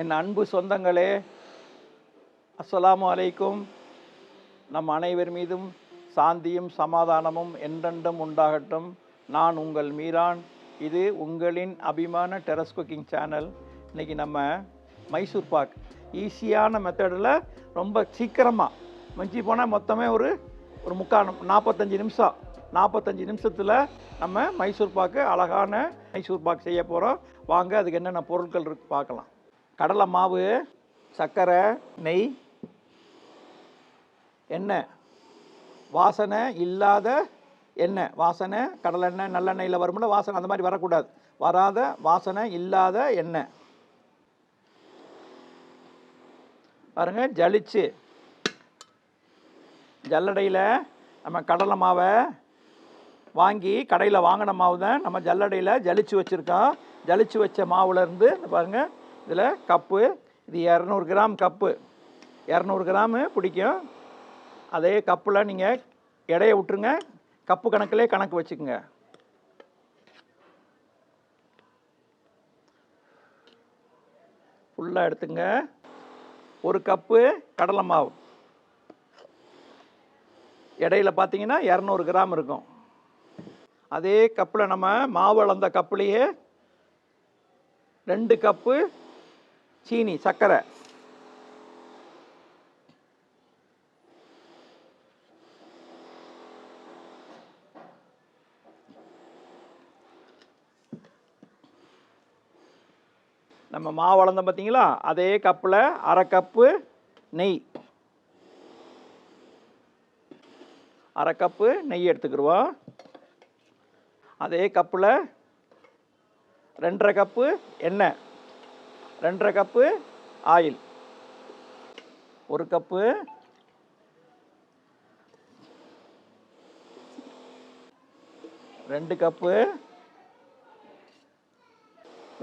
என் அன்பு சொந்தங்களே அஸ்ஸலாமு அலைக்கும் நம் அனைவர் மீதும் சாந்தியும் சமாதானமும் என்றென்றும் உண்டாகட்டும். நான் உங்கள் மீரான். இது உங்களின் அபிமான டெரஸ் குக்கிங் சேனல் இன்றைக்கி நம்ம மைசூர் பாக் ஈஸியான மெத்தடில் ரொம்ப சீக்கிரமாக மிஞ்சி போனால் மொத்தமே ஒரு ஒரு முக்கால் நாற்பத்தஞ்சு நிமிஷம். நாற்பத்தஞ்சு நிமிஷத்தில் நம்ம மைசூர் பாக்கு அழகான மைசூர் பாக் செய்ய போகிறோம் வாங்க அதுக்கு என்னென்ன பொருட்கள் இருக்கு பார்க்கலாம். கடலை மாவு சர்க்கரை நெய் எண்ணெய். வாசனை இல்லாத எண்ணெய். வாசனை கடலெண்ணெய் நல்லெண்ணெயில் வரும்ல வாசனை அந்த மாதிரி வரக்கூடாது. வராத வாசனை இல்லாத எண்ணெய். பாருங்க ஜலிச்சு. ஜல்லடையில் நம்ம கடலை மாவை வாங்கி கடையில் வாங்கின மாவு தான் நம்ம ஜல்லடையில் ஜலிச்சு வச்சுருக்கோம். ஜலிச்சு வச்ச மாவுலேருந்து பாருங்கள் இதில் கப்பு இது இரநூறு கிராம் கப்பு. இரநூறு கிராமு பிடிக்கும். அதே கப்பில் நீங்கள் எடையை விட்டுருங்க. கப்பு கணக்கிலே கணக்கு வச்சுக்கோங்க. ஃபுல்லாக எடுத்துங்க. ஒரு கப்பு கடலை மாவு. இடையில பார்த்தீங்கன்னா இரநூறு கிராம் இருக்கும். அதே கப்பில் நம்ம மாவு அளந்த கப்புலேயே ரெண்டு கப்பு சீனி சர்க்கரை. நம்ம மாவு வளர்ந்தோம் பார்த்தீங்களா? அதே கப்பில் அரை கப்பு நெய். அரை கப்பு நெய் எடுத்துக்கிடுவோம். அதே கப்பில் ரெண்டரை கப்பு எண்ணெய். ரெண்டரை கப்பு ஆயில். ஒரு கப்பு ரெண்டு கப்பு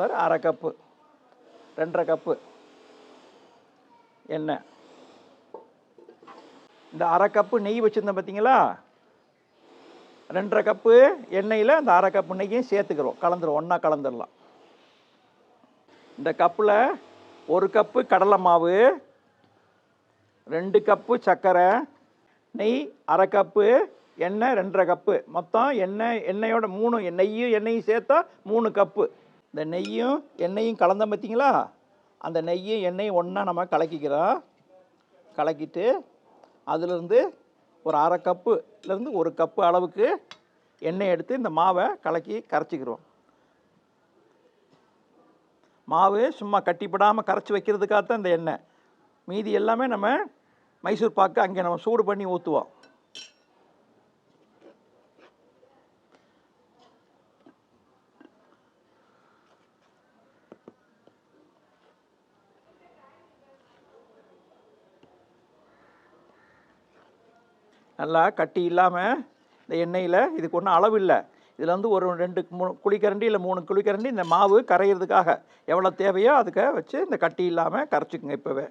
ஒரு அரை கப்பு. ரெண்டரை கப்பு எண்ணெய். இந்த அரை கப்பு நெய் வச்சுருந்தேன் பார்த்தீங்களா ரெண்டரை கப்பு எண்ணெயில் அந்த அரை கப்பு நெய்யும் சேர்த்துக்கிறோம். கலந்துரும் ஒன்றா கலந்துடலாம் இந்த கப்பில் ஒரு கப்பு கடலை மாவு ரெண்டு கப்பு சர்க்கரை நெய் அரை கப்பு எண்ணெய் ரெண்டரை கப்பு. மொத்தம் எண்ணெய் எண்ணெயோட மூணு நெய்யும் எண்ணெயும் சேர்த்தா மூணு கப்பு. இந்த நெய்யும் எண்ணெயும் கலந்தோம் பார்த்தீங்களா அந்த நெய்யும் எண்ணெயும் ஒன்றா நம்ம கலக்கிக்கிறோம். கலக்கிட்டு அதிலிருந்து ஒரு அரை கப்புலேருந்து ஒரு கப்பு அளவுக்கு எண்ணெய் எடுத்து இந்த மாவை கலக்கி கரைச்சிக்கிறோம். மாவு சும்மா கட்டிப்படாமல் கரைச்சி வைக்கிறதுக்காக தான் இந்த எண்ணெய். மீதி எல்லாமே நம்ம மைசூர் பாக்கு அங்கே நம்ம சூடு பண்ணி ஊற்றுவோம் நல்லா கட்டி இல்லாமல் இந்த எண்ணெயில் இதுக்கு ஒன்றும் அளவு இல்லை. இதில் வந்து ஒரு ரெண்டு மூணு குழிக்கரண்டி இல்லை மூணு குழிக்கரண்டி இந்த மாவு கரையிறதுக்காக எவ்வளோ தேவையோ அதுக்கு வச்சு இந்த கட்டி இல்லாமல் கரைச்சிக்குங்க இப்போவே.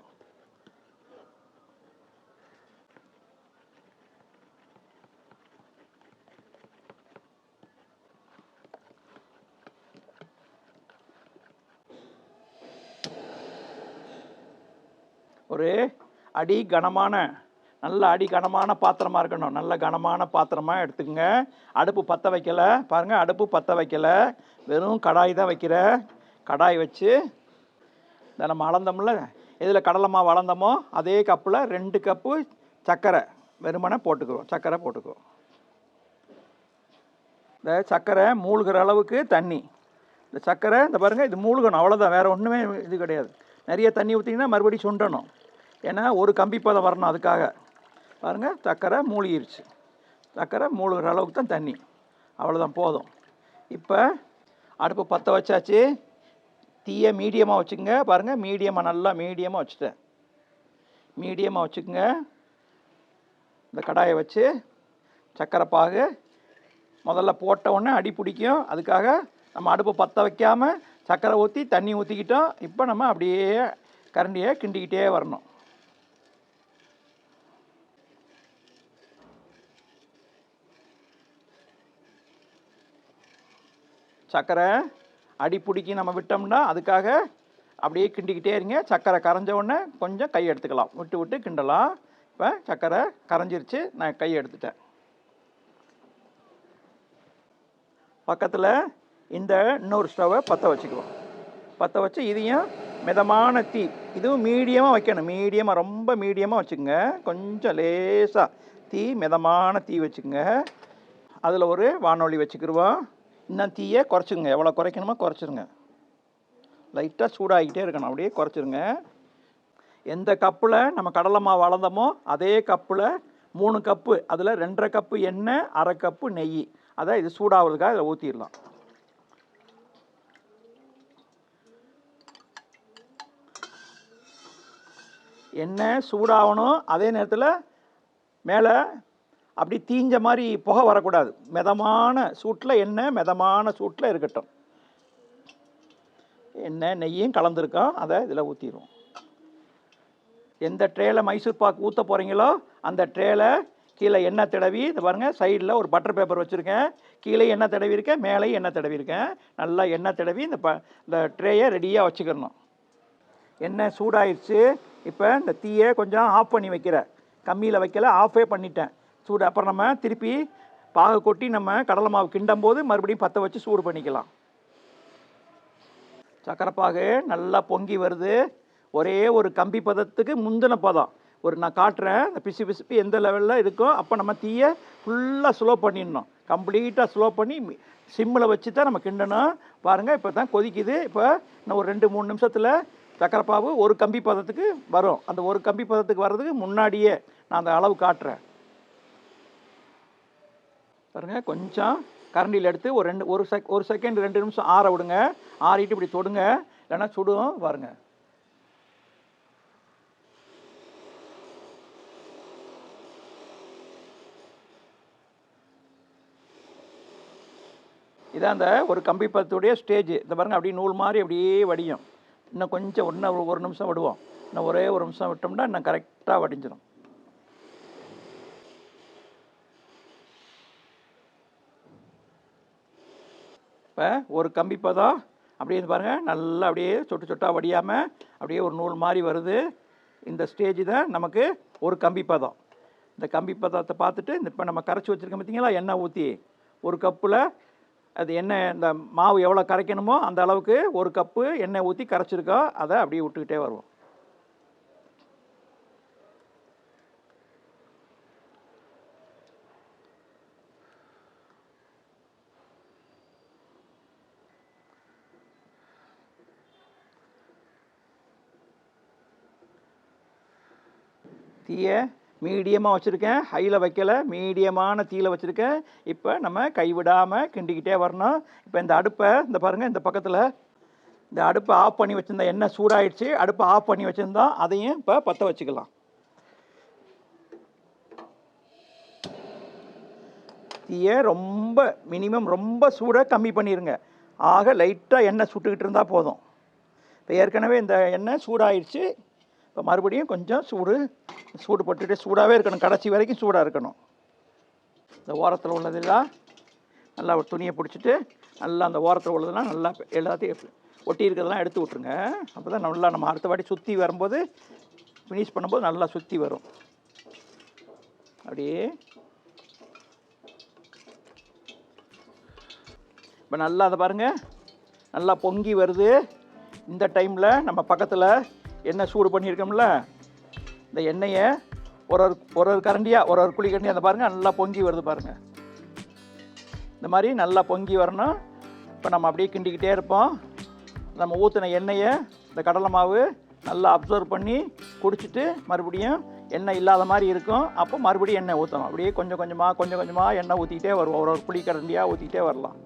ஒரு அடி கனமான நல்ல அடி கனமான பாத்திரமாக இருக்கணும். நல்ல கனமான பாத்திரமாக எடுத்துக்கங்க. அடுப்பு பற்ற வைக்கல. பாருங்கள் அடுப்பு பற்ற வைக்கலை. வெறும் கடாய் தான் வைக்கிற. கடாய் வச்சு இதை நம்ம அளந்தோம்ல. இதில் கடலை மாவு அளந்தோமோ அதே கப்பில் ரெண்டு கப்பு சர்க்கரை வெறுமனே போட்டுக்குவோம். சர்க்கரை போட்டுக்குவோம். இந்த சர்க்கரை மூழ்கிற அளவுக்கு தண்ணி. இந்த சர்க்கரை இந்த பாருங்கள் இது மூழ்கணும். அவ்வளோதான் வேறு ஒன்றுமே இது கிடையாது. நிறைய தண்ணி ஊற்றிங்கன்னா மறுபடியும் சுண்டணும். ஏன்னா ஒரு கம்பி பதம் வரணும் அதுக்காக. பாருங்கள் சக்கரை மூழ்கிருச்சு. சக்கரை மூழ்கிற அளவுக்கு தான் தண்ணி. அவ்வளோதான் போதும். இப்போ அடுப்பு பற்ற வச்சாச்சு. தீயை மீடியமாக வச்சுக்கோங்க. பாருங்கள் மீடியமாக நல்லா மீடியமாக வச்சுட்டேன். மீடியமாக வச்சுக்கோங்க. இந்த கடாயை வச்சு சக்கரை பாகு முதல்ல போட்ட உடனே அடி பிடிக்கும். அதுக்காக நம்ம அடுப்பு பற்ற வைக்காமல் சக்கரை ஊற்றி தண்ணி ஊற்றிக்கிட்டோம் இப்போ நம்ம அப்படியே கரண்டியை கிண்டிக்கிட்டே வரணும். சக்கரை அடி பிடிக்கி நம்ம விட்டோம்னா அதுக்காக அப்படியே கிண்டிக்கிட்டே இருங்க. சக்கரை கரைஞ்ச உடனே கொஞ்சம் கை எடுத்துக்கலாம். விட்டு விட்டு கிண்டலாம். இப்போ சக்கரை கரைஞ்சிருச்சு. நான் கை எடுத்துட்டேன். பக்கத்தில் இந்த இன்னொரு ஸ்டவ்வை பற்ற வச்சுக்குவோம். பற்ற வச்சு இதையும் மிதமான தீ இதுவும் மீடியமாக வைக்கணும். மீடியமாக ரொம்ப மீடியமாக வச்சுக்கோங்க. கொஞ்சம் லேசாக தீ மிதமான தீ வச்சுக்கோங்க. அதில் ஒரு வானொலி வச்சுக்கிடுவோம் இன்னும் தீயை குறைச்சிங்க எவ்வளோ குறைக்கணுமோ குறைச்சிருங்க. லைட்டாக சூடாகிக்கிட்டே இருக்கணும். அப்படியே குறைச்சிருங்க. எந்த கப்பில் நம்ம கடலை மாவு வளர்ந்தோமோ அதே கப்பில் மூணு கப்பு அதில் ரெண்டரை கப்பு எண்ணெய் அரை கப்பு நெய். அதான் இது சூடாகிறதுக்காக இதில் ஊற்றிடலாம் எண்ணெய் சூடாகணும். அதே நேரத்தில் மேலே அப்படி தீஞ்ச மாதிரி புகை வரக்கூடாது. மிதமான சூட்டில் எண்ணெய் மிதமான சூட்டில் இருக்கட்டும். எண்ணெய் நெய்யும் கலந்துருக்கோம் அதை இதில் ஊற்றிடுவோம் எந்த ட்ரேயில் மைசூர் பாக்கு ஊற்ற போகிறீங்களோ அந்த ட்ரேயில் கீழே எண்ணெய் தடவி இது பாருங்கள் சைடில் ஒரு பட்டர் பேப்பர் வச்சுருக்கேன். கீழே எண்ணெய் தடவி இருக்கேன் மேலேயும் எண்ணெய் தடவி இருக்கேன். நல்லா எண்ணெய் தடவி இந்த ப இந்த ட்ரேயை ரெடியாக வச்சுக்கிறணும் எண்ணெய் சூடாயிடுச்சு இப்போ இந்த தீயை கொஞ்சம் ஆஃப் பண்ணி வைக்கிறேன். கம்மியில் வைக்கல ஆஃபே பண்ணிட்டேன். சூடு அப்புறம் நம்ம திருப்பி பாகு கொட்டி நம்ம கடலை மாவு கிண்டும் போது மறுபடியும் பற்ற வச்சு சூடு பண்ணிக்கலாம். சக்கரை பாகு நல்லா பொங்கி வருது. ஒரே ஒரு கம்பி பதத்துக்கு முந்தின பதம். ஒரு நான் காட்டுறேன் இந்த பிசு பிசுப்பு எந்த லெவலில் இருக்கோ அப்போ நம்ம தீயை ஃபுல்லாக ஸ்லோ பண்ணிடணும். கம்ப்ளீட்டாக ஸ்லோ பண்ணி சிம்மில் வச்சு தான் நம்ம கிண்டணும். பாருங்கள் இப்போ தான் கொதிக்குது. இப்போ இன்னும் ஒரு ரெண்டு மூணு நிமிஷத்தில் சக்கரைப்பாவு ஒரு கம்பி பதத்துக்கு வரும். அந்த ஒரு கம்பி பதத்துக்கு வர்றதுக்கு முன்னாடியே நான் அந்த அளவு காட்டுறேன். பாருங்கள் கொஞ்சம் கரண்டியில் எடுத்து ஒரு ரெண்டு ஒரு செக் ஒரு செகண்ட் ரெண்டு நிமிஷம் ஆற விடுங்க. ஆறிட்டு இப்படி தொடுங்க. இல்லைன்னா சுடும் பாருங்க. இதான் அந்த ஒரு கம்பி பத்துடைய ஸ்டேஜ் இந்த பாருங்க அப்படியே நூல் மாதிரி அப்படியே வடியும். இன்னும் கொஞ்சம் இன்னும் ஒரு- ஒரு நிமிஷம் விடுவோம். இன்னும் ஒரே ஒரு நிமிஷம் விட்டோம்னா இன்னும் கரெக்டாக வடிஞ்சிடும் இப்போ ஒரு கம்பி பதம் அப்படியே பாருங்கள் நல்லா அப்படியே சொட்டு சொட்டாக வடியாமல் அப்படியே ஒரு நூல் மாதிரி வருது. இந்த ஸ்டேஜ் தான் நமக்கு ஒரு கம்பி பதம் இந்த கம்பி பதத்தை பார்த்துட்டு இந்த இப்போ நம்ம கரைச்சி வச்சுருக்கோம் பார்த்தீங்களா எண்ணெய் ஊற்றி ஒரு கப்பில் அது எண்ணெய் இந்த மாவு எவ்வளோ கரைக்கணுமோ அந்த அளவுக்கு ஒரு கப்பு எண்ணெய் ஊற்றி கரைச்சிருக்கோம் அதை அப்படியே விட்டுக்கிட்டே வருவோம். தீயை மீடியமாக வச்சுருக்கேன். ஹையில் வைக்கல மீடியமான தீயில் வச்சுருக்கேன். இப்போ நம்ம கைவிடாமல் கிண்டிக்கிட்டே வரணும். இப்போ இந்த அடுப்பை இந்த பாருங்கள் இந்த பக்கத்தில் இந்த அடுப்பை ஆஃப் பண்ணி வச்சுருந்தா எண்ணெய் சூடாயிடுச்சு? அடுப்பை ஆஃப் பண்ணி வச்சுருந்தோம் அதையும் இப்போ பற்ற வச்சுக்கலாம். தீயை ரொம்ப மினிமம் ரொம்ப சூடாக கம்மி பண்ணிடுங்க ஆக லைட்டாக எண்ணெய் சுட்டுக்கிட்டு இருந்தால் போதும். இப்போ ஏற்கனவே இந்த எண்ணெய் சூடாயிடுச்சு. இப்போ மறுபடியும் கொஞ்சம் சூடு சூடு போட்டுட்டு சூடாகவே இருக்கணும். கடைசி வரைக்கும் சூடாக இருக்கணும். இந்த ஓரத்தில் உள்ளதெல்லாம் நல்லா ஒரு துணியை பிடிச்சிட்டு நல்லா அந்த ஓரத்தில் உள்ளதெல்லாம் நல்லா எல்லாத்தையும் ஒட்டி இருக்கிறதெல்லாம் எடுத்து விட்ருங்க அப்போ தான் நல்லா நம்ம அடுத்த வாட்டி சுற்றி வரும்போது ஃபினிஷ் பண்ணும்போது நல்லா சுற்றி வரும். அப்படியே. இப்போ நல்லா அதை பாருங்கள் நல்லா பொங்கி வருது. இந்த டைமில் நம்ம பக்கத்தில் எண்ணெய் சூடு பண்ணியிருக்கோம்ல? இந்த எண்ணெயை ஒரு ஒரு ஒரு ஒரு கரண்டியாக ஒரு ஒரு குழி கரண்டியாக அந்த பாருங்கள் நல்லா பொங்கி வருது பாருங்கள் இந்த மாதிரி நல்லா பொங்கி வரணும். இப்போ நம்ம அப்படியே கிண்டிக்கிட்டே இருப்போம். நம்ம ஊற்றின எண்ணெயை இந்த கடலை மாவு நல்லா அப்சர்வ் பண்ணி குடிச்சிட்டு மறுபடியும் எண்ணெய் இல்லாத மாதிரி இருக்கும். அப்போ மறுபடியும் எண்ணெய் ஊற்றணும் அப்படியே கொஞ்சம் கொஞ்சமாக கொஞ்சம் கொஞ்சமாக எண்ணெய் ஊற்றிக்கிட்டே வருவோம். ஒரு ஒரு குழி கரண்டியாக ஊற்றிக்கிட்டே வரலாம்.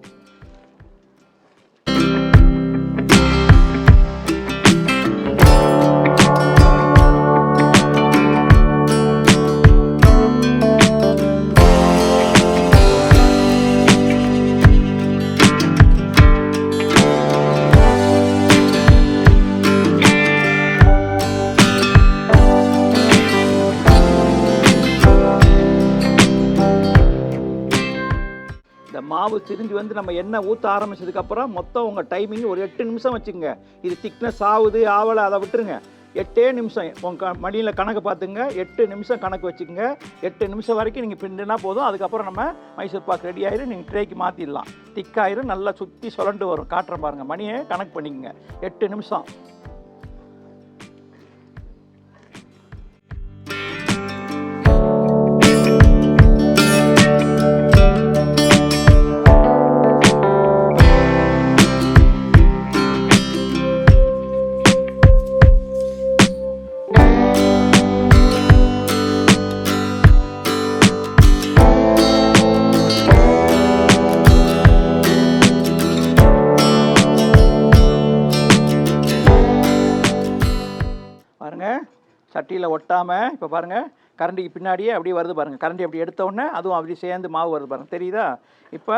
திரிஞ்சு வந்து நம்ம எண்ணெய் ஊற்ற ஆரம்பிச்சதுக்கப்புறம் மொத்தம் உங்கள் டைமிங் ஒரு எட்டு நிமிஷம் வச்சுக்கோங்க. இது திக்னஸ் ஆகுது ஆவலை அதை விட்டுருங்க. எட்டே நிமிஷம். உங்கள் மடியில் கணக்கு பார்த்துங்க. எட்டு நிமிஷம் கணக்கு வச்சுக்கோங்க. எட்டு நிமிஷம் வரைக்கும் நீங்கள் பிண்டுனா போதும். அதுக்கப்புறம் நம்ம மைசூர் பாக் ரெடி ஆயிரும். நீங்கள் ட்ரேக்கு மாற்றிடலாம் திக்காயிரும் நல்லா சுற்றி சுழண்டு வரும். காட்டுற பாருங்கள் மணியை கணக்கு பண்ணிக்கோங்க. எட்டு நிமிஷம். பாருங்க கரண்டியில் ஒட்டாமல் இப்போ பாருங்க கரண்டிக்கு பின்னாடியே அப்படியே வருது பாருங்க. கரண்டி அப்படி எடுத்த உடனே அதுவும் அப்படி சேர்ந்து மாவு வருது பாருங்க. தெரியுதா? இப்போ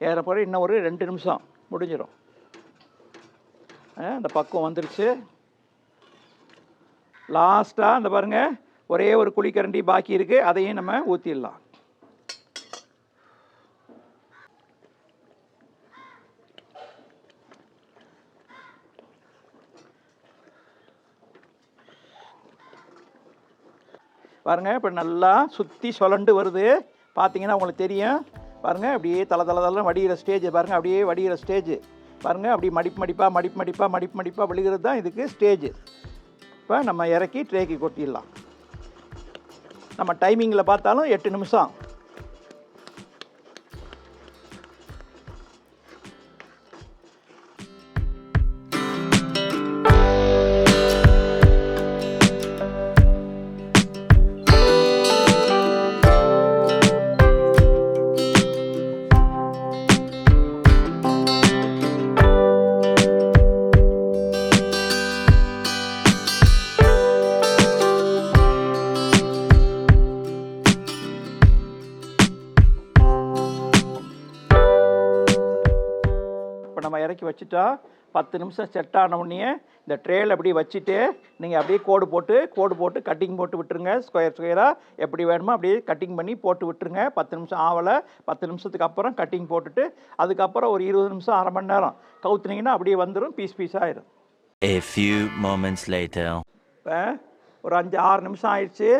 ஏறப்போகிற இன்னும் ஒரு ரெண்டு நிமிஷம் முடிஞ்சிடும் அந்த பக்குவம் வந்துருச்சு. லாஸ்ட்டாக அந்த பாருங்க ஒரே ஒரு குழிக்கரண்டி பாக்கி இருக்குது அதையும் நம்ம ஊற்றிடலாம் பாருங்கள் இப்போ நல்லா சுற்றி சுழண்டு வருது. பார்த்தீங்கன்னா உங்களுக்கு தெரியும். பாருங்கள் அப்படியே தல தலை தலை வடிகிற ஸ்டேஜ் பாருங்கள் அப்படியே வடிகிற ஸ்டேஜ் பாருங்கள் அப்படி மடிப்பு மடிப்பாக மடிப்பு மடிப்பாக மடிப்பு மடிப்பாக விழுகிறது தான் இதுக்கு ஸ்டேஜ் இப்போ நம்ம இறக்கி ட்ரேக்கு கொட்டிடலாம். நம்ம டைமிங்கில் பார்த்தாலும் எட்டு நிமிஷம். இறக்கி வச்சுட்டா பத்து நிமிஷம் செட் ஆன உடனே இந்த ட்ரேயில் அப்படி வச்சுட்டு நீங்கள் அப்படியே கோடு போட்டு கோடு போட்டு கட்டிங் போட்டு விட்டுருங்க. ஸ்கொயர் ஸ்கொயராக எப்படி வேணுமோ அப்படியே கட்டிங் பண்ணி போட்டு விட்டுருங்க. பத்து நிமிஷம் ஆவலை பத்து நிமிஷத்துக்கு அப்புறம் கட்டிங் போட்டுட்டு அதுக்கப்புறம் ஒரு இருபது நிமிஷம் அரை மணி நேரம் கவுத்துனீங்கன்னா அப்படியே வந்துடும் பீஸ் பீஸ் ஆயிரும். A few moments later. இப்போ ஒரு அஞ்சு ஆறு நிமிஷம் ஆயிடுச்சு.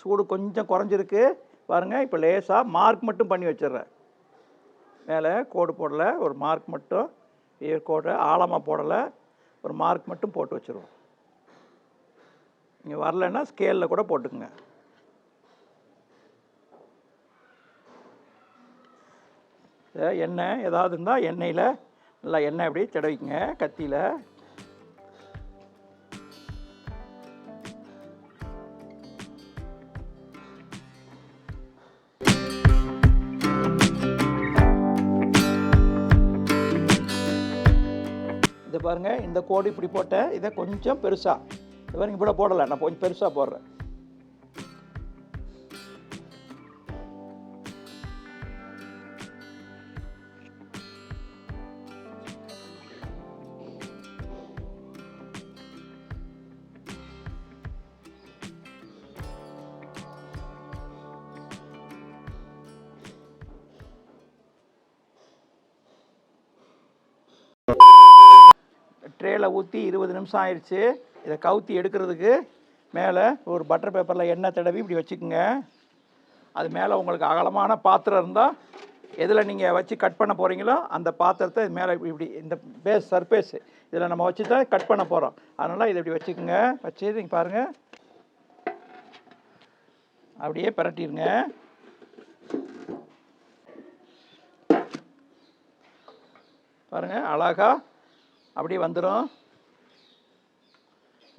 சூடு கொஞ்சம் குறைஞ்சிருக்கு. பாருங்கள் இப்போ லேசாக மார்க் மட்டும் பண்ணி வச்சிடுறேன். மேலே கோடு போடலை ஒரு மார்க் மட்டும் ஏர் கோடு ஆழமாக போடலை. ஒரு மார்க் மட்டும் போட்டு வச்சுருவோம். நீங்கள் வரலைன்னா ஸ்கேலில் கூட போட்டுக்குங்க. எண்ணெய் ஏதாவது இருந்தால் எண்ணெயில் நல்லா எண்ணெய் அப்படியே தடவிக்கங்க கத்தியில். பாருங்கள் இந்த கோடு இப்படி போட்டேன் இதை கொஞ்சம் பெருசாக இது வரைக்கும் இப்படி போடலை நான் கொஞ்சம் பெருசாக போடுறேன். ட்ரேயில் ஊற்றி இருபது நிமிஷம் ஆயிடுச்சு. இதை கவுத்தி எடுக்கிறதுக்கு மேலே ஒரு பட்டர் பேப்பரில் எண்ணெய் தடவி இப்படி வச்சுக்கோங்க. அது மேலே உங்களுக்கு அகலமான பாத்திரம் இருந்தால் எதில் நீங்கள் வச்சு கட் பண்ண போகிறீங்களோ அந்த பாத்திரத்தை இது மேலே இப்படி இப்படி இந்த பேஸ் சர்ஃபேஸ் இதில் நம்ம வச்சு தான் கட் பண்ண போகிறோம் அதனால் இதை இப்படி வச்சுக்கோங்க. வச்சு நீங்கள் பாருங்கள் அப்படியே பரட்டிடுங்க. பாருங்கள் அழகா அப்படியே வந்துடும்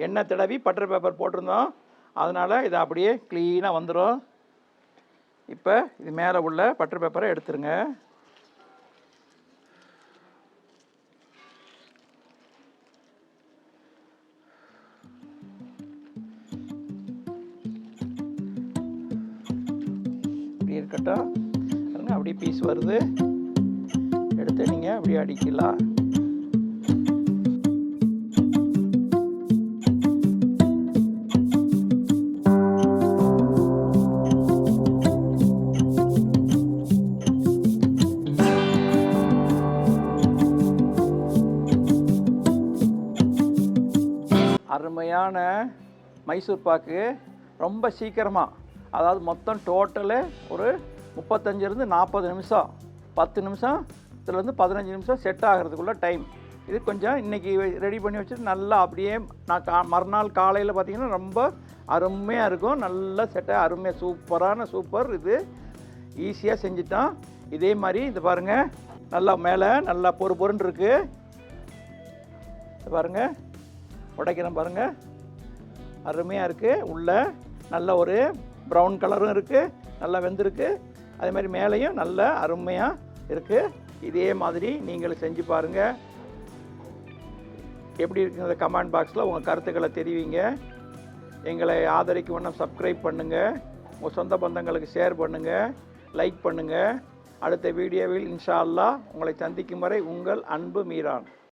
எண்ணெய் தடவி பட்டர் பேப்பர் போட்டிருந்தோம். அதனால் இது அப்படியே க்ளீனாக வந்துடும் இப்போ இது மேலே உள்ள பட்டர் பேப்பரை எடுத்துருங்க. இப்படி இருக்கட்டும். பாருங்க அப்படியே பீஸ் வருது. எடுத்து நீங்கள் அப்படியே அடிக்கலாம். அருமையான மைசூர் பாக்கு. ரொம்ப சீக்கிரமாக அதாவது மொத்தம் டோட்டலு ஒரு முப்பத்தஞ்சிலேருந்து நாற்பது நிமிஷம். பத்து நிமிஷம் இதுலேருந்து பதினஞ்சு நிமிஷம் செட் ஆகிறதுக்குள்ள டைம் இது கொஞ்சம் இன்றைக்கி ரெடி பண்ணி வச்சுட்டு நல்லா அப்படியே நான் கா மறுநாள் காலையில் பார்த்தீங்கன்னா ரொம்ப அருமையாக இருக்கும். நல்லா செட்டாக அருமையாக சூப்பரான சூப்பர். இது ஈஸியாக செஞ்சுட்டோம். இதே மாதிரி இது பாருங்கள் நல்லா மேலே நல்லா பொறு பொருன்னு இருக்குது பாருங்கள் உடைக்கிறேன் பாருங்கள் அருமையாக இருக்குது உள்ள நல்ல ஒரு ப்ரௌன் கலரும் இருக்குது நல்லா வெந்திருக்கு. அதே மாதிரி மேலேயும் நல்ல அருமையாக இருக்குது இதே மாதிரி நீங்களும் செஞ்சு பாருங்கள் எப்படி இருக்குங்கிற கமெண்ட் பாக்ஸில் உங்கள் கருத்துக்களை தெரிவிங்க. எங்களை ஆதரிக்க வண்ணம் சப்ஸ்கிரைப் பண்ணுங்கள் உங்கள் சொந்த பந்தங்களுக்கு ஷேர் பண்ணுங்கள் லைக் பண்ணுங்கள் அடுத்த வீடியோவில் இன்ஷா அல்லா உங்களை சந்திக்கும் வரை உங்கள் அன்பு மீரான்.